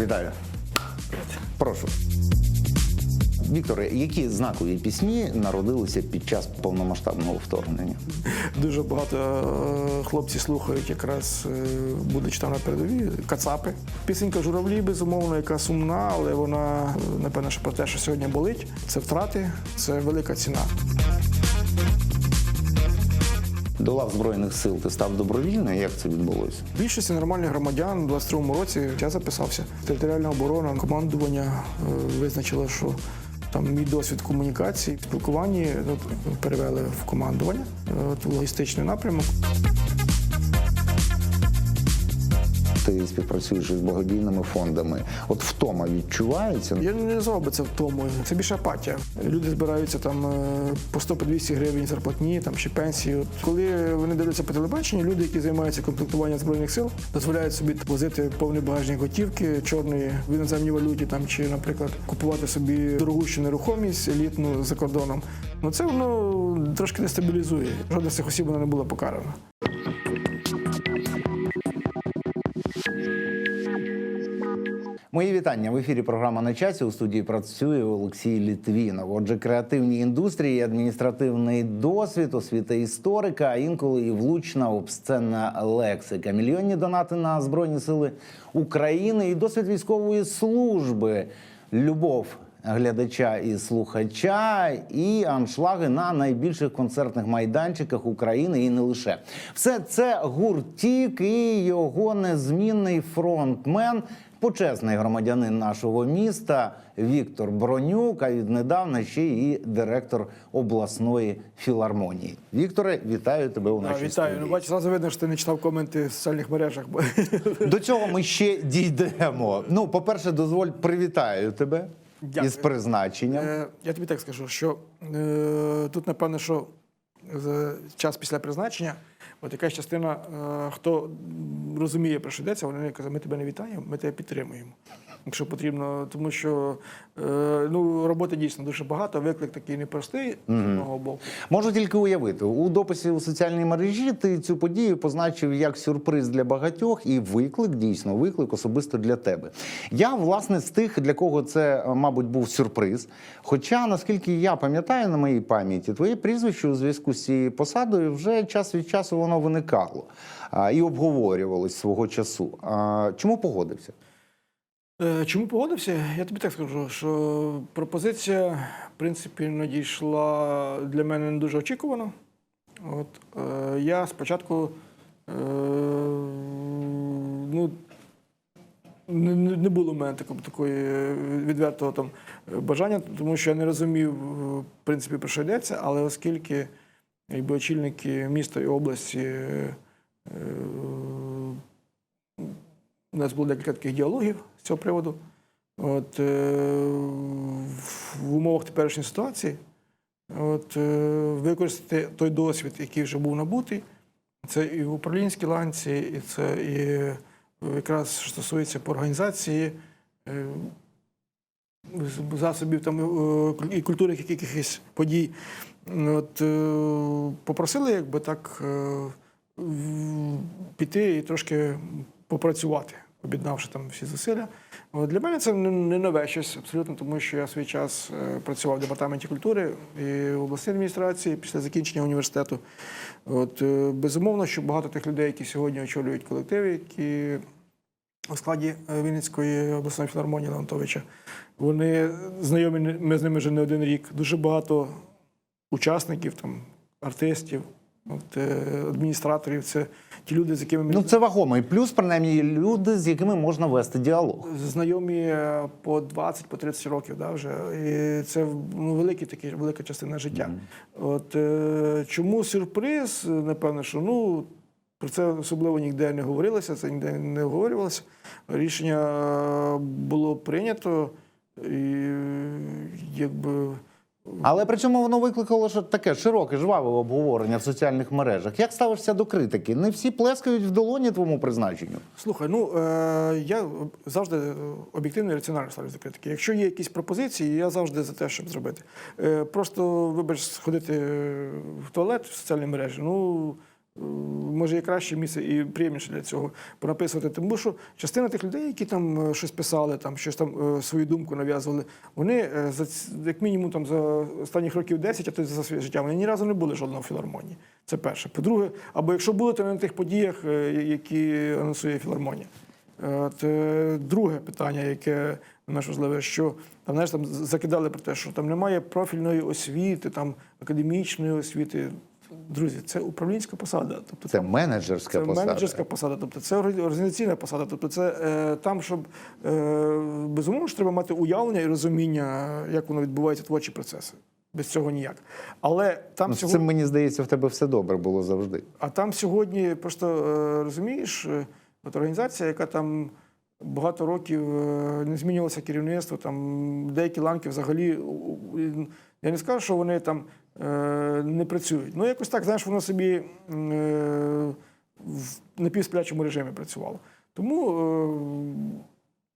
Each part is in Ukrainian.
Вітаю. Прошу. Вікторе, які знакові пісні народилися під час повномасштабного вторгнення? Дуже багато е, хлопці слухають якраз е, будучи там на передовій, кацапи. Пісенька журавлі, безумовно, яка сумна, але вона напевно, що про те, що сьогодні болить. Це втрати, це велика ціна. До лав Збройних сил ти став добровільно? Як це відбулося? Більшості нормальних громадян у 22-му році я записався. Територіальна оборона, командування е, визначило, що там мій досвід комунікації, спілкування ну, перевели в командування, е, логістичний напрямок. Ти співпрацюєш із благодійними фондами. От втома відчувається. Я не назвав би це втомою. Це більше апатія. Люди збираються там е, по 100-200 гривень зарплатні там чи пенсії. От коли вони дивляться по телебаченню, люди, які займаються комплектуванням збройних сил, дозволяють собі возити повний багажник готівки чорної в іноземній валюті, там чи, наприклад, купувати собі дорогущу нерухомість елітну за кордоном. Ну це воно трошки дестабілізує. Жодна з цих осіб вона не була покарана. Мої вітання в ефірі. Програма на часі у студії працює Олексій Літвінов. Отже, креативні індустрії, адміністративний досвід, освіта історика, а інколи і влучна обсценна лексика. Мільйонні донати на збройні сили України і досвід військової служби, любов. Глядача і слухача, і аншлаги на найбільших концертних майданчиках України і не лише все це гуртік і його незмінний фронтмен, почесний громадянин нашого міста Віктор Бронюк, а віднедавна ще і директор обласної філармонії. Вікторе, вітаю тебе у нашій вітаю. Ну, бачиш, зразу видно, що ти не читав коменти в соціальних мережах. бо- До цього ми ще дійдемо. Ну, по-перше, дозволь привітаю тебе Дякую. із призначенням. Е, Я тобі так скажу, що е, тут, напевно, що за час після призначення, от якась частина, е, хто розуміє, про що йдеться, вони каже, ми тебе не вітаємо, ми тебе підтримуємо. Якщо потрібно, тому що е, ну, роботи дійсно дуже багато, виклик такий непростий з одного боку. Можу тільки уявити у дописі у соціальній мережі. Ти цю подію позначив як сюрприз для багатьох і виклик, дійсно, виклик особисто для тебе. Я власне з тих, для кого це, е, мабуть, був сюрприз. Хоча, наскільки я пам'ятаю на моїй пам'яті, твоє прізвище у зв'язку з цією посадою вже час від часу воно виникало і обговорювалось свого часу. Чому погодився? Е, Чому погодився? Я тобі так скажу, що пропозиція, в принципі, надійшла для мене не дуже очікувано. От, е, я спочатку е, ну, не, не було в мене такого, такої е, відвертого там бажання, тому що я не розумів, е, в принципі, про що йдеться, але оскільки якби, очільники міста і області е, у нас було декілька таких діалогів цього приводу. От, е, в умовах теперішньої ситуації от, е, використати той досвід, який вже був набутий, це і в управлінській ланці, і це і е, якраз стосується по організації засобів там, і культури якихось подій. От, попросили якби так піти і трошки попрацювати, об'єднавши там всі зусилля. Для мене це не не нове щось абсолютно, тому що я свій час е, працював в департаменті культури і в обласній адміністрації після закінчення університету. От, е, безумовно, що багато тих людей, які сьогодні очолюють колективи, які у складі е, Вінницької обласної філармонії Леонтовича, вони знайомі ми з ними вже не один рік. Дуже багато учасників, там, артистів, от, е, адміністраторів. Це ті люди, з якими ми Ну це вагомий плюс, принаймні люди, з якими можна вести діалог. знайомі по 20 по 30 років, да, вже. І це ну, великий такий, велика частина життя. От е, чому сюрприз? Напевно, що ну. Про це особливо ніде не говорилося, це ніде не обговорювалося. Рішення було прийнято, і якби Але при цьому воно викликало таке широке, жваве обговорення в соціальних мережах. Як ставишся до критики? Не всі плескають в долоні твоєму призначенню. Слухай, ну е, я завжди е, об'єктивно і раціонально ставлюся до критики. Якщо є якісь пропозиції, я завжди за те, щоб зробити. Е, просто, вибач, сходити в туалет в соціальній мережі. Ну е, може є краще місце і приємніше для цього понаписувати. Тому що частина тих людей, які там е, щось писали, там щось там е, свою думку нав'язували, вони е, за як мінімум там за останніх років 10, а то за своє життя, вони ні разу не були жодного філармонії. Це перше. По-друге, або якщо були, то не на тих подіях, які анонсує філармонія. От, друге питання, яке наш важливе, що там, знаєш, там закидали про те, що там немає профільної освіти, там академічної освіти. Друзі, це управлінська посада. Тобто Це менеджерська це посада. менеджерська посада, тобто це організаційна посада. Тобто це е, там, щоб е, безумовно ж треба мати уявлення і розуміння, як воно відбувається творчі процеси. Без цього ніяк. Але там Ну, сьогодні... цим мені здається, в тебе все добре було завжди. А там сьогодні просто е, розумієш, е, от організація, яка там багато років е, не змінювалося керівництво, там деякі ланки взагалі. Я не скажу, що вони там не працюють. Ну, якось так, знаєш, воно собі е, в напівсплячому режимі працювало. Тому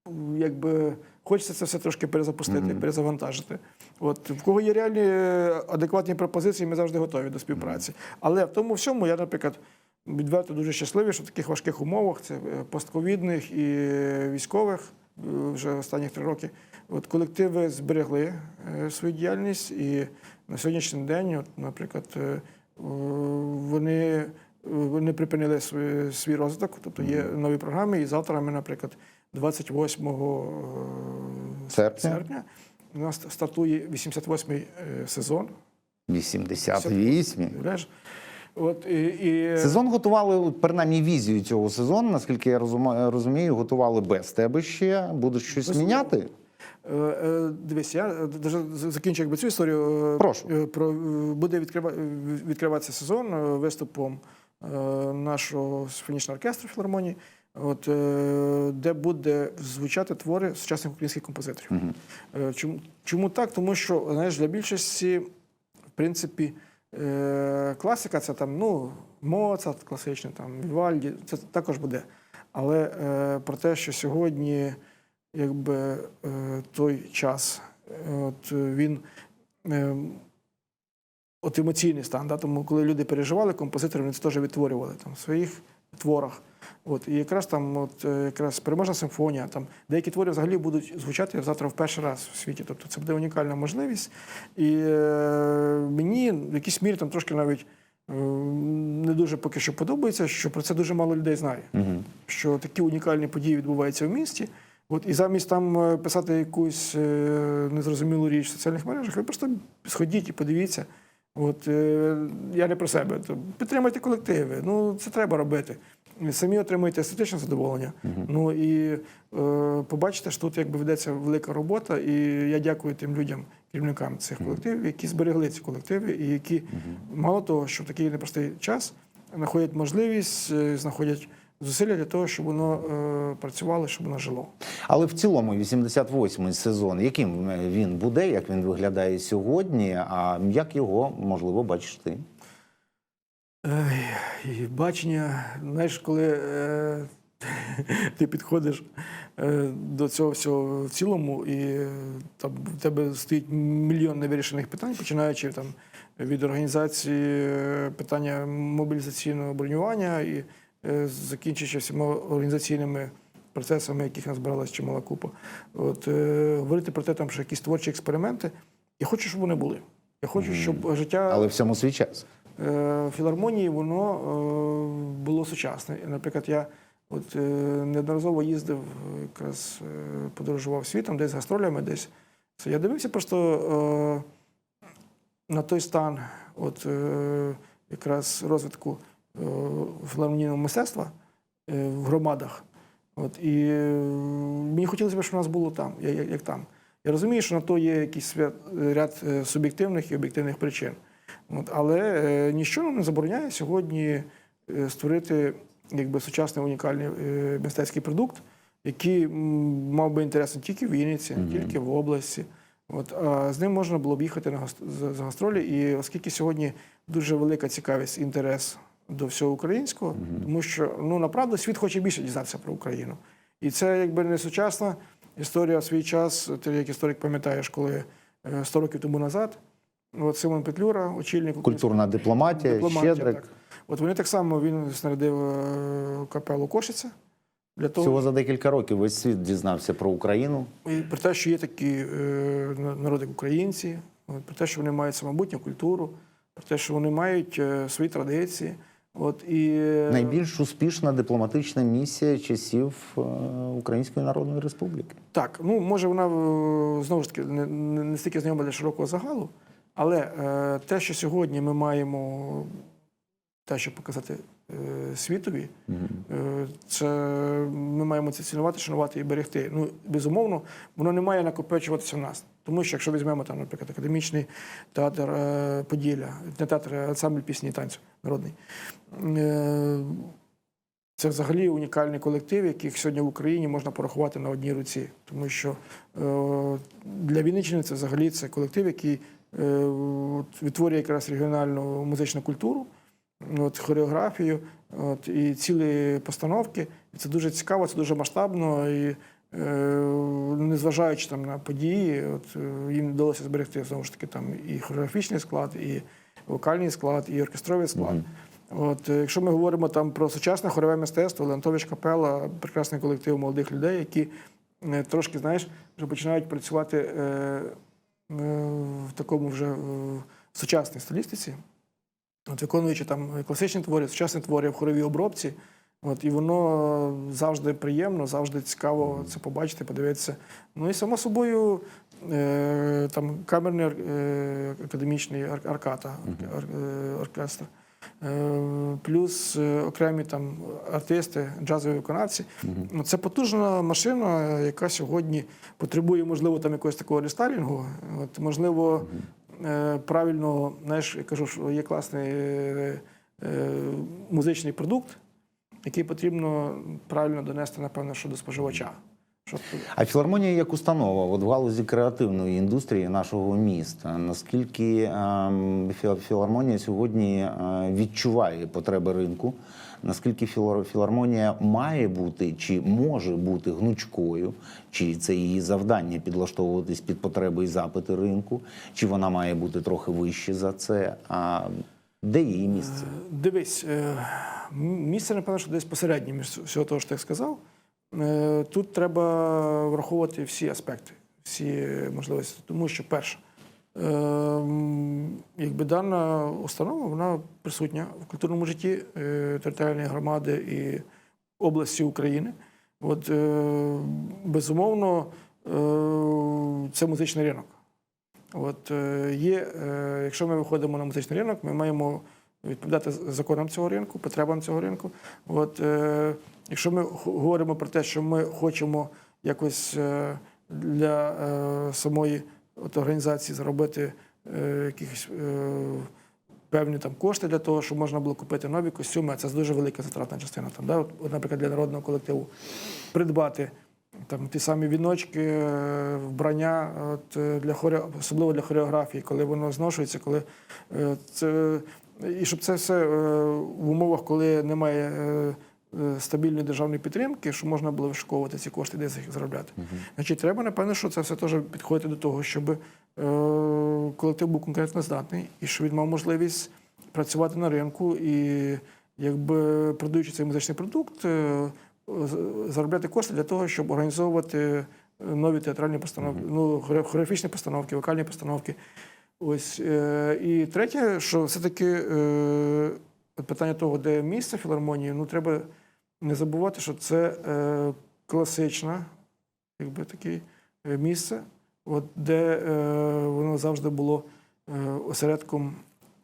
е, якби хочеться це все трошки перезапустити, перезавантажити. От в кого є реальні е, адекватні пропозиції, ми завжди готові до співпраці. Але в тому всьому я, наприклад, відверто дуже щасливий, що в таких важких умовах це е, постковідних і військових е, вже останні три роки. От колективи зберегли е, свою діяльність, і на сьогоднішній день, от, наприклад, е, вони, вони припинили свій, свій розвиток, тобто є нові програми, і завтра ми, наприклад, 28 е, Серпня? серпня у нас стартує 88-й е, сезон. 88. Уявляєш? От, і, і... Сезон готували, принаймні, візію цього сезону, наскільки я розумію, готували без тебе ще. Будуть щось Безумовно. міняти? Е, е, Дивись, я е, закінчу якби цю історію. Прошу. Про, буде відкрива, відкриватися сезон виступом нашого симфонічного оркестру філармонії, от, де буде звучати твори сучасних українських композиторів. Е, Чому, чому так? Тому що знаєш, для більшості, в принципі, класика це там, ну, Моцарт, класичний, там, Вівальді, це також буде. Але про те, що сьогодні якби е, той час, от е, він е, от емоційний стан, да? тому коли люди переживали, композитори вони це теж відтворювали там, в своїх творах. От, і якраз там, от, е, якраз переможна симфонія, там деякі твори взагалі будуть звучати завтра в перший раз в світі. Тобто це буде унікальна можливість. І е, мені в якійсь мірі там трошки навіть е, не дуже поки що подобається, що про це дуже мало людей знає що такі унікальні події відбуваються в місті. От, і замість там е, писати якусь е, незрозумілу річ в соціальних мережах, ви просто сходіть і подивіться. От, е, я не про себе. То підтримайте колективи. Ну, це треба робити. Самі отримуєте естетичне задоволення. Ну і е, побачите, що тут якби ведеться велика робота, і я дякую тим людям, керівникам цих колективів, які зберегли ці колективи, і які мало того, що в такий непростий час знаходять можливість, знаходять зусилля для того, щоб воно е, працювало, щоб воно жило. Але в цілому 88-й сезон, яким е, він буде, як він виглядає сьогодні, а як його можливо бачиш ти? Ей, бачення, знаєш, коли е, ти підходиш е, до цього всього в цілому, і е, там в тебе стоїть мільйон невирішених питань, починаючи там від організації е, питання мобілізаційного бронювання і закінчуючи всіма організаційними процесами, яких назбиралась чимала купа. От, е, говорити про те, там, що якісь творчі експерименти. Я хочу, щоб вони були. Я хочу, щоб життя Але всьому свій час. е, філармонії воно е, було сучасне. Наприклад, я от, е, неодноразово їздив, е, якраз е, подорожував світом, десь з гастролями, десь. Я дивився просто е, на той стан от, е, якраз розвитку е, філармонійного мистецтва е, в громадах. От, і е, мені хотілося б, щоб у нас було там, як, там. Я розумію, що на то є якийсь ряд е, суб'єктивних і об'єктивних причин. От, але е, нам не забороняє сьогодні е, створити якби, сучасний унікальний е, мистецький продукт, який мав би інтерес не тільки в Вінниці, не тільки в області. От, а з ним можна було б їхати на за гастролі. І оскільки сьогодні дуже велика цікавість інтерес до всього українського, тому що ну направду світ хоче більше дізнатися про Україну. І це якби не сучасна історія в свій час. Ти як історик пам'ятаєш, коли е, 100 років тому назад От Симон Петлюра, очільник Культурна дипломатія, дипломатія, Щедрик. так. От вони так само він снарядив е, капелу Кошиця для того, Всього за декілька років весь світ дізнався про Україну. І про те, що є такі е, на- народи, українці, про те, що вони мають самобутню культуру, про те, що вони мають е, свої традиції. От, і, е, Найбільш успішна дипломатична місія часів е, Української Народної Республіки. Так, ну може вона е, знову ж таки не, не, не стільки знайома для широкого загалу, але е, те, що сьогодні ми маємо те, що показати світові, е, це ми маємо це цінувати, шанувати і берегти. Ну, безумовно, воно не має накопичуватися в нас. Тому що якщо візьмемо там, наприклад, академічний театр е, Поділля, не театр, а ансамбль пісні і танцю народний. Е, це взагалі унікальний колектив, яких сьогодні в Україні можна порахувати на одній руці. Тому що е, для Вінниччини це взагалі це колектив, який е, відтворює якраз регіональну музичну культуру, от, хореографію от, і цілі постановки. І це дуже цікаво, це дуже масштабно. І, е, незважаючи там на події, от, е, їм вдалося зберегти знову ж таки там і хореографічний склад, і вокальний склад, і оркестровий склад. От, е, якщо ми говоримо там про сучасне хорове мистецтво, Леонтович Капела, прекрасний колектив молодих людей, які е, трошки, знаєш, вже починають працювати е, в такому вже е, сучасній стилістиці, от, виконуючи там класичні твори, сучасні твори в хоровій обробці. От, і воно завжди приємно, завжди цікаво це побачити, подивитися. Ну і само собою, е, там камерний е, академічний ар- арката, ор- е, оркестр. Е, Плюс е, окремі там артисти, джазові виконавці. Ну, Це потужна машина, яка сьогодні потребує, можливо, там якогось такого рестайлінгу. От, можливо, правильного, знаєш, я кажу, що є класний е, е, музичний продукт, який потрібно правильно донести, напевно, що до споживача. А філармонія як установа, от в галузі креативної індустрії нашого міста, наскільки ем, філармонія сьогодні е, відчуває потреби ринку? Наскільки філар- філармонія має бути чи може бути гнучкою, чи це її завдання підлаштовуватись під потреби і запити ринку, чи вона має бути трохи вище за це? А де її місце? Дивись, е, місце, напевно, що десь посереднє між всього того, що ти сказав. Е, Тут треба враховувати всі аспекти, всі можливості. Тому що, перше, е, якби дана установа вона присутня в культурному житті е, територіальної громади і області України. От, е, безумовно, е, це музичний ринок. От є, якщо ми виходимо на музичний ринок, ми маємо відповідати законам цього ринку, потребам цього ринку. От якщо ми говоримо про те, що ми хочемо якось для самої от, організації заробити е, якихось е, певні там кошти для того, щоб можна було купити нові костюми, а це дуже велика затратна частина. Там, да? от, от, наприклад, для народного колективу придбати там ті самі віночки, е, вбрання, от, е, для хоре... особливо для хореографії, коли воно зношується, коли е, це. І щоб це все е, в умовах, коли немає е, стабільної державної підтримки, щоб можна було вишуковувати ці кошти, десь їх заробляти. Значить, треба, напевно, що це все теж підходити до того, щоб е, колектив був конкретно здатний і щоб він мав можливість працювати на ринку і, якби продаючи цей музичний продукт, е, заробляти кошти для того, щоб організовувати е, нові театральні постановки, ну, хоре- хореографічні постановки, вокальні постановки. Ось е, і третє, що все-таки е, от питання того, де місце філармонії, ну треба не забувати, що це е, класичне, якби таке е, місце, от, де е, воно завжди було е, осередком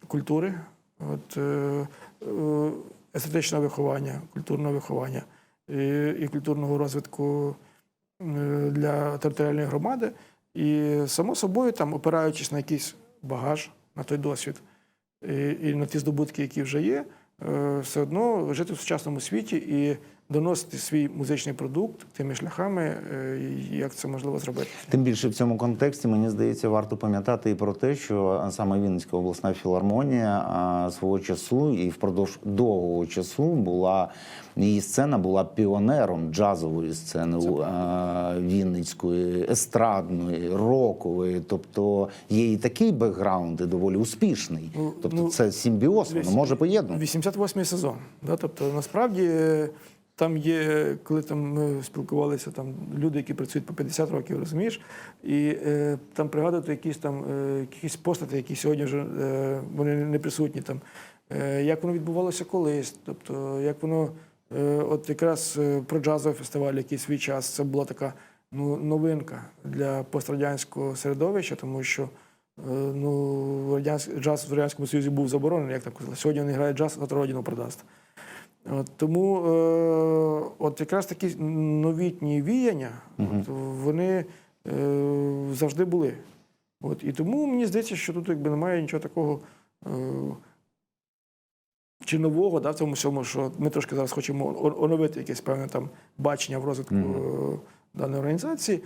культури, от, е, е, естетичного виховання, культурного виховання і, і культурного розвитку для територіальної громади. І само собою, там, опираючись на якийсь багаж, на той досвід і, і на ті здобутки, які вже є, все одно жити в сучасному світі і доносити свій музичний продукт тими шляхами, е, як це можливо зробити. Тим більше в цьому контексті мені здається, варто пам'ятати і про те, що саме Вінницька обласна філармонія свого часу і впродовж довгого часу була її сцена була піонером джазової сцени Вінницької, естрадної, рокової. Тобто є і такий бекграунд, і доволі успішний. Ну, Тобто ну, це симбіоз, воно може поєднувати. 88-й сезон. Да? Тобто, насправді е, там є, коли там ми спілкувалися, там люди, які працюють по 50 років, розумієш, і е, там пригадувати якісь там е, якісь постати, які сьогодні вже е, вони не присутні там. Е, як воно відбувалося колись, тобто як воно, е, от якраз е, про джазовий фестиваль, який свій час, це була така ну, новинка для пострадянського середовища, тому що Е, Ну, радянський джаз в Радянському Союзі був заборонений, як там казали. Сьогодні він грає джаз, завтра родину продасть. От, тому е, от якраз такі новітні віяння, от, вони е, завжди були. От, і тому мені здається, що тут якби немає нічого такого е, чи нового да, в цьому всьому, що ми трошки зараз хочемо оновити якесь певне там бачення в розвитку е, даної організації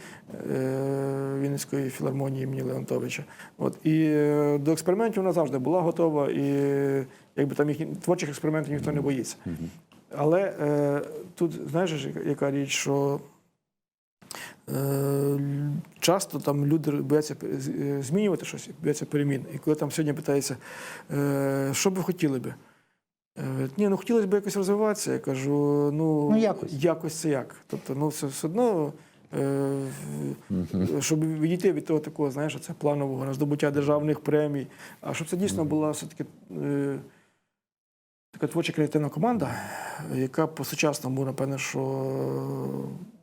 е, Вінницької філармонії імені Леонтовича. От, і е, до експериментів вона завжди була готова, і якби там їхні творчих експериментів ніхто не боїться. Але е, тут, знаєш, яка- річ, що е, часто там люди бояться е, змінювати щось, бояться перемін. І коли там сьогодні питається, е, що б ви хотіли би? Е, Ні, ну хотілося б якось розвиватися. Я кажу, ну, Ну, якось. якось це як. Тобто, ну, все, все одно, е, щоб відійти від того такого, знаєш, це планового здобуття державних премій, а щоб це дійсно була все-таки. Е, Така творча креативна команда, яка по-сучасному, напевне, що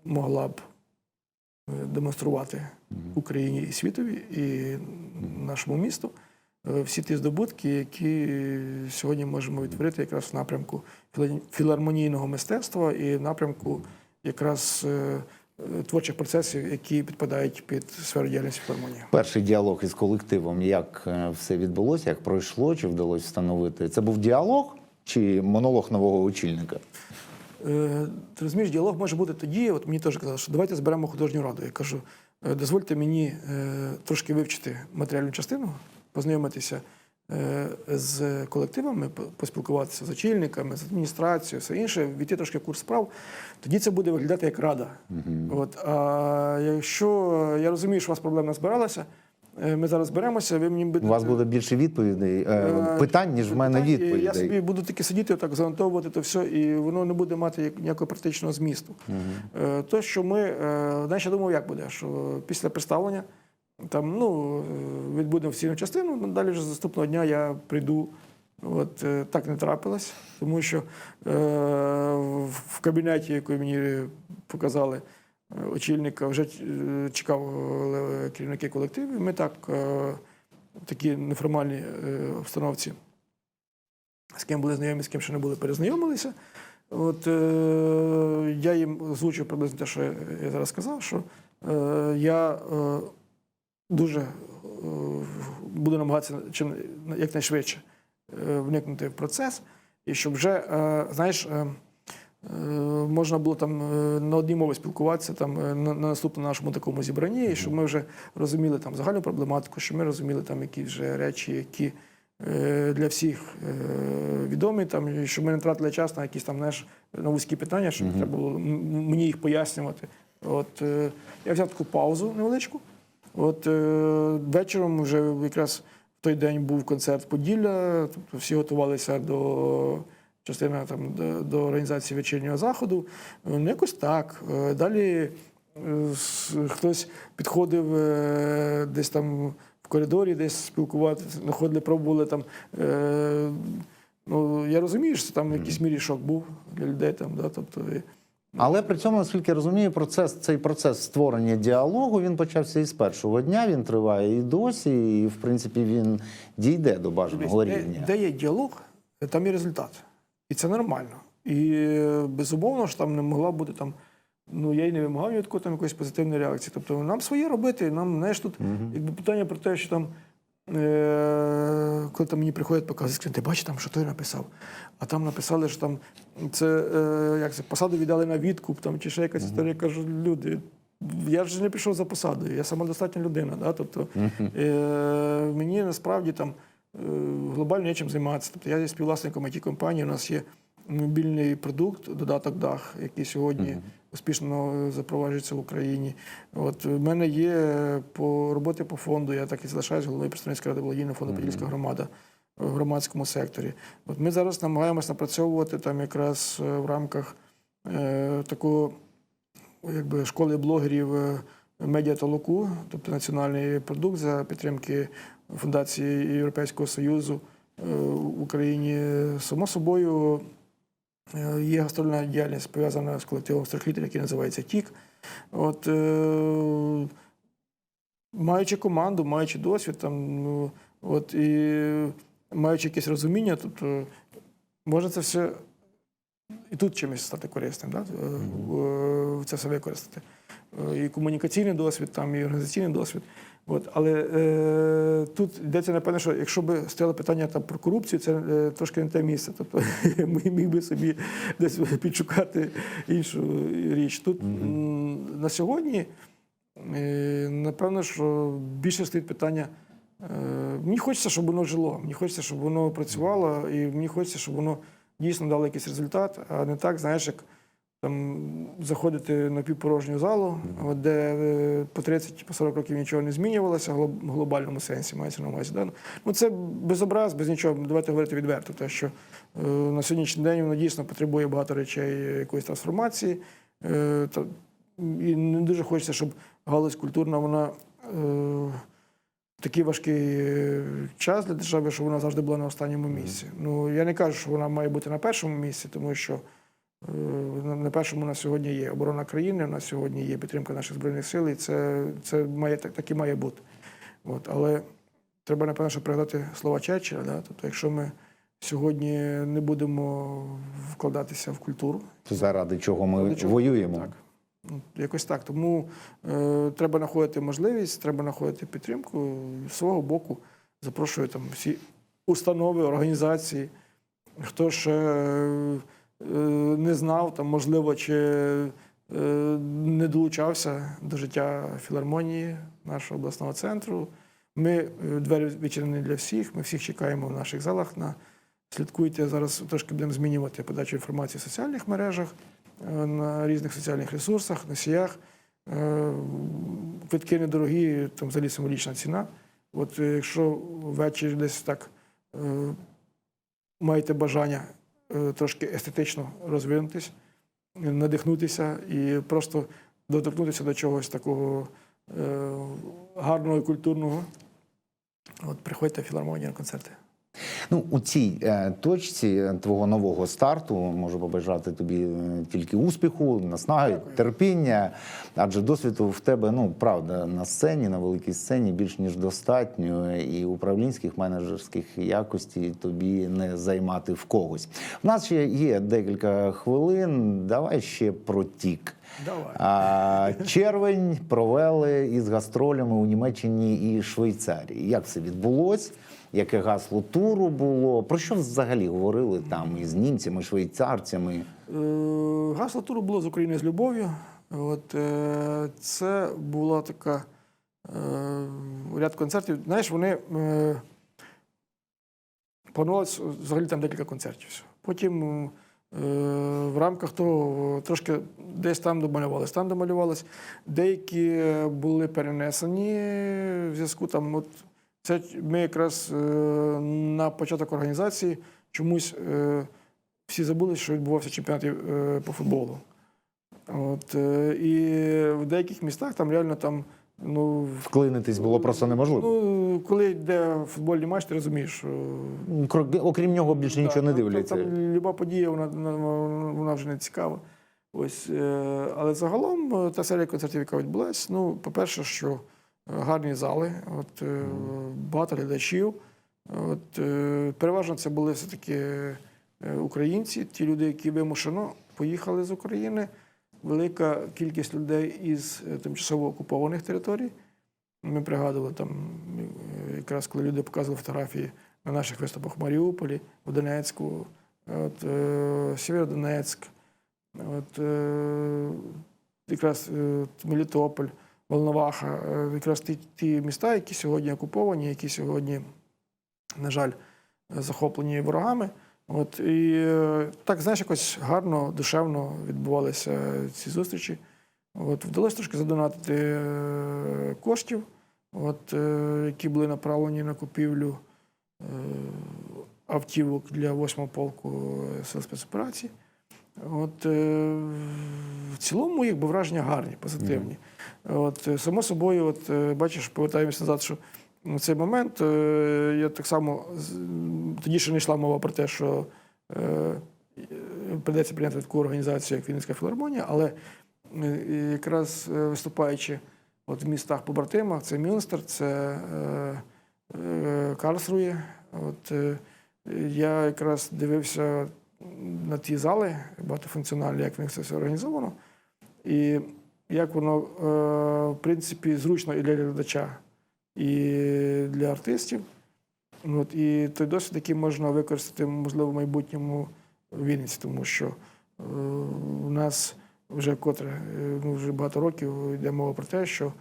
могла б е, демонструвати Україні і світові, і нашому місту е, всі ті здобутки, які сьогодні можемо відтворити якраз в напрямку філармонійного мистецтва і в напрямку якраз е, е, творчих процесів, які підпадають під сферу діяльності філармонії. Перший діалог із колективом, як е, все відбулося, як пройшло, чи вдалося встановити? Це був діалог чи монолог нового очільника? Е, Ти розумієш, діалог може бути тоді. От мені теж казали, що давайте зберемо художню раду. Я кажу, «Е, дозвольте мені е, трошки вивчити матеріальну частину, познайомитися е, з колективами, поспілкуватися з очільниками, з адміністрацією, все інше, війти трошки в курс справ. Тоді це буде виглядати як рада. От, а якщо я розумію, що у вас проблема збиралася, е, ми зараз зберемося, ви мені У вас буде більше відповідей, е, питань, ніж в мене і Я собі буду тільки сидіти, так занотовувати то все, і воно не буде мати ніякого практичного змісту. Е, То, що ми, знаєш, я думав, як буде, що після представлення там, ну, е, відбудемо офіційну частину, ну, далі з наступного дня я прийду. От е, так не трапилось, тому що е, в- кабінеті, який мені показали е, очільника, вже чекав керівники колективу. Ми так е, неформальній е, обстановці з ким були знайомі, з ким ще не були, перезнайомилися. От е, я їм озвучив приблизно те, що я зараз сказав, що е, я е, дуже е, буду намагатися чим якнайшвидше е, вникнути в процес, і щоб вже, е, знаєш, можна було там на одній мові спілкуватися там на, на наступному нашому такому зібранні, і щоб ми вже розуміли там загальну проблематику, щоб ми розуміли там якісь вже речі, які для всіх відомі, там, і щоб ми не тратили час на якісь там знаєш, на вузькі питання, щоб треба було мені їх пояснювати. От, я взяв таку паузу невеличку. От е, вечором вже якраз в той день був концерт Поділля, тобто всі готувалися до частина там до, до організації вечірнього заходу. Е, Ну, якось так. Е, Далі е, хтось підходив е, десь там в коридорі, десь спілкуватися, знаходили, пробували там. Е, ну, я розумію, що там в якійсь мірі шок був для людей. Там, да, тобто, і- Але при цьому, наскільки я розумію, процес цей процес створення діалогу він почався із першого дня. Він триває і досі, і в принципі він дійде до бажаного рівня. Де, де є діалог, там є результат. І це нормально. І е, безумовно ж там не могла бути там. Ну, я й не вимагав ні від кого там якоїсь позитивної реакції. Тобто нам своє робити, нам знаєш, тут якби питання про те, що там коли там мені приходять показують, ти бачиш там, що той написав. А там написали, що там це, е, як це посаду віддали на відкуп там, чи ще якась історія. Я кажу, люди. Я ж не пішов за посадою, я самодостатня людина. Да? Тобто, е, мені насправді там е, глобально нічим займатися. Тобто, я є співвласником it компанії, у нас є мобільний продукт, додаток Дах, який сьогодні успішно е, запроваджується в Україні. От в мене є по роботи по фонду. Я так і залишаюсь головою представницької ради благодійного фонду Подільська громада в громадському секторі. От ми зараз намагаємось напрацьовувати там якраз е, в рамках е, такого якби школи блогерів е, медіа толоку, тобто національний продукт за підтримки Фундації Європейського Союзу е, в Україні. Само собою є гастрольна діяльність пов'язана з колективом страхлітер, який називається ТІК. От, е, маючи команду, маючи досвід, там, ну, от, і маючи якесь розуміння, тобто можна це все і тут чимось стати корисним, да? е, е, це все використати. Е, І комунікаційний досвід, там, і організаційний досвід. От, але е, тут йдеться, напевно, що якщо б стояло питання там, про корупцію, це е, трошки не те місце. Тобто ми міг би собі десь підшукати іншу річ. Тут м, на сьогодні, е, напевно, що більше стоїть питання. Е, Мені хочеться, щоб воно жило, мені хочеться, щоб воно працювало, і мені хочеться, щоб воно дійсно дало якийсь результат, а не так, знаєш, як там заходити на півпорожню залу, от де е, по 30 по 40 років нічого не змінювалося в глобальному сенсі, мається на увазі. Да? Ну це без образ, без нічого. Давайте говорити відверто, те, що е, на сьогоднішній день воно дійсно потребує багато речей е, якоїсь трансформації. Е, та, і не дуже хочеться, щоб галузь культурна вона. Е, такий важкий е, час для держави, що вона завжди була на останньому місці. Ну я не кажу, що вона має бути на першому місці, тому що на- на першому у нас сьогодні є оборона країни, у нас сьогодні є підтримка наших збройних сил, і це, це має так, так і має бути. От, але треба напевно, що пригадати слова Черчилля. Да? Тобто, якщо ми сьогодні не будемо вкладатися в культуру, Заради чого ми Заради чого? воюємо. Так. Ну, якось так. Тому е, треба знаходити можливість, треба знаходити підтримку. З свого боку запрошую там всі установи, організації. Хто е, е, не знав, там, можливо, чи е, не долучався до життя філармонії нашого обласного центру. Ми е, двері відчинені для всіх. Ми всіх чекаємо в наших залах. На слідкуйте зараз. Трошки будемо змінювати подачу інформації в соціальних мережах, е, на різних соціальних ресурсах, носіях. Е, Квитки недорогі, там взагалі символічна ціна. От е, якщо ввечері десь так е, маєте бажання е, трошки естетично розвинутись, е, надихнутися і просто доторкнутися до чогось такого е, гарного і культурного. От приходьте в філармонію на концерти. Ну, у цій е, точці е, твого нового старту можу побажати тобі е, тільки успіху, наснаги, Дякую. терпіння. Адже досвіду в тебе, ну правда, на сцені, на великій сцені більш ніж достатньо, і управлінських менеджерських якостей тобі не займати в когось. У нас ще є декілька хвилин. Давай ще про тік. Давай. А, червень провели із гастролями у Німеччині і Швейцарії. Як це відбулось? Яке гасло туру було? Про що взагалі говорили там із німцями, швейцарцями? Е, Гасло туру було з України з любов'ю. От, е, це була така е, ряд концертів. Знаєш, вони е, планувалось взагалі там декілька концертів. Потім е, в рамках того трошки десь там домалювалось, там домалювалось. Деякі були перенесені в зв'язку там. От, це ми якраз е, на початок організації чомусь. Е, всі забули, що відбувався чемпіонат е, по футболу. От, і в деяких містах там реально там, ну, Вклинитись було просто неможливо. ну коли йде футбольний матч, ти розумієш, що Окрім нього більше нічого не Да, там- дивляться. Там, люба подія, вона, вона, вже не цікава. Ось, але загалом та серія концертів, яка відбулась, ну, по-перше, що гарні зали, от, е, багато глядачів. От, е, переважно це були все-таки е, українці, ті люди, які вимушено поїхали з України. Велика кількість людей із тимчасово окупованих територій. Ми пригадували там, якраз коли люди показували фотографії на наших виступах в Маріуполі, в Донецьку, от, е, Сєвєродонецьк, от, е, якраз е, Мелітополь, Волноваха, е, якраз ті, ті міста, які сьогодні окуповані, які сьогодні, на жаль, захоплені ворогами. От, і е, так, знаєш, якось гарно, душевно відбувалися ці зустрічі. От, вдалося трошки задонатити е, коштів, от, е, які були направлені на купівлю е, автівок для 8-го полку е, сил спецоперацій. От, е, в цілому, якби враження гарні, позитивні. От, е, само собою, от, е, бачиш, повертаємося назад, що в цей момент е, я так само тоді ще не йшла мова про те, що е, прийдеться прийняти таку організацію, як Вінницька філармонія, але е, якраз е, виступаючи от в містах побратимах, це Мюнстер, це е, е, Карлсрує. От, е, я якраз дивився на ті зали багатофункціональні, як в них це все організовано, і як воно, е, в принципі, зручно і для глядача, і для артистів. От, і той досвід, який можна використати, можливо, в майбутньому в Вінниці, тому що е, у нас вже котре, ну, вже багато років йде мова про те, що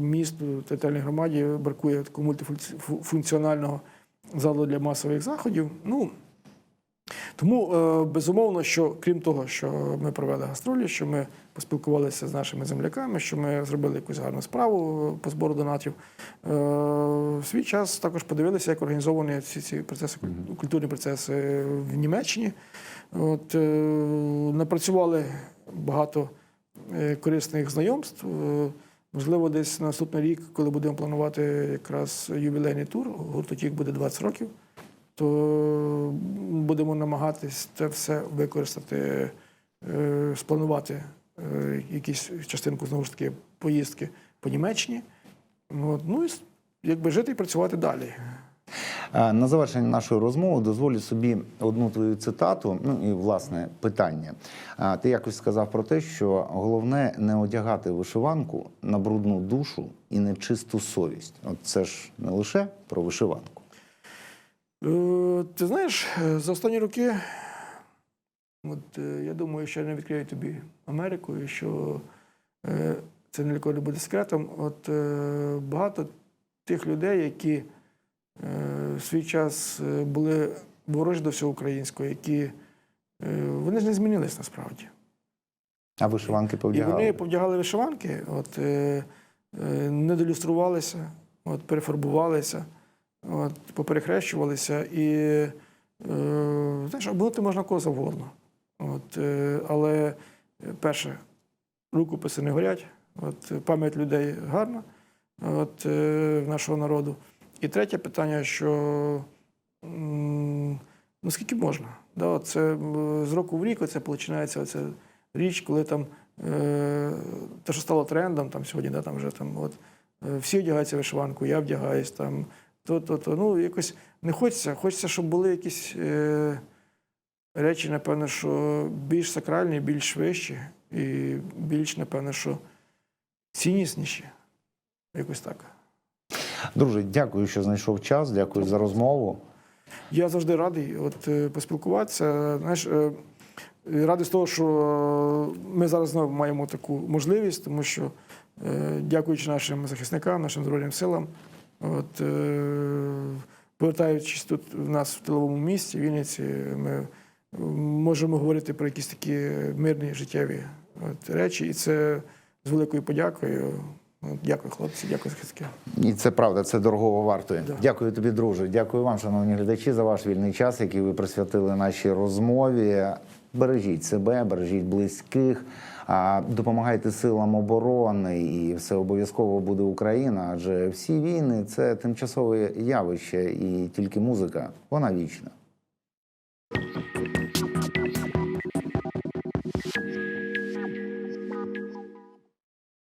місту, територіальній громаді бракує такого мультифункціонального залу для масових заходів. Ну, тому е, безумовно, що крім того, що ми провели гастролі, що ми поспілкувалися з нашими земляками, що ми зробили якусь гарну справу е, по збору донатів. е, В свій час також подивилися, як організовані ці, ці процеси, культурні процеси в Німеччині. От, напрацювали багато корисних знайомств. Можливо, десь наступний рік, коли будемо планувати якраз ювілейний тур, гуртотік буде 20 років, то будемо намагатись це все використати, е, спланувати е, якусь частинку знову ж таки поїздки по Німеччині. Ну і якби жити і працювати далі. На завершення нашої розмови дозволю собі одну твою цитату, ну і власне питання. Ти якось сказав про те, що головне не одягати вишиванку на брудну душу і нечисту совість. От це ж не лише про вишиванку. Е, Ти знаєш, е, за останні роки, от, е, я думаю, що я не відкрию тобі Америку, і що це ні для буде секретом. От багато тих людей, які в свій час були ворожі до всього українського, які вони ж не змінились насправді. А вишиванки І вони повдягали вишиванки, от, е, е, не долюструвалися, от, перефарбувалися, от, поперехрещувалися. І е, знаєш, обманути можна кого завгодно. От, е, але е, перше, рукописи не горять, от, е, пам'ять людей гарна от, е, нашого народу. І третє питання, що ну скільки можна? Да, от це з року в рік це починається оце річ, коли там е, те, що стало трендом, там сьогодні, да, там вже там от е, всі одягаються вишиванку, я вдягаюсь там, то, то, то. Ну, якось не хочеться. Хочеться, щоб були якісь е, речі, напевно, що більш сакральні, більш вищі і більш, напевно, що ціннісніші. Якось так. Друже, дякую, що знайшов час. Дякую за розмову. Я завжди радий от, е, поспілкуватися. Знаєш, е, радий з того, що ми зараз знову маємо таку можливість, тому що, е, дякуючи нашим захисникам, нашим Збройним силам, от, е, повертаючись тут в нас в тиловому місті, в Вінниці, ми можемо говорити про якісь такі мирні життєві от, речі. І це з великою подякою. Дякую, хлопці, дякую захисники. І це правда, це дорогого вартує. Да. Дякую тобі, друже. Дякую вам, шановні глядачі, за ваш вільний час, який ви присвятили нашій розмові. Бережіть себе, бережіть близьких, допомагайте силам оборони, і все обов'язково буде Україна. Адже всі війни це тимчасове явище, і тільки музика вона вічна.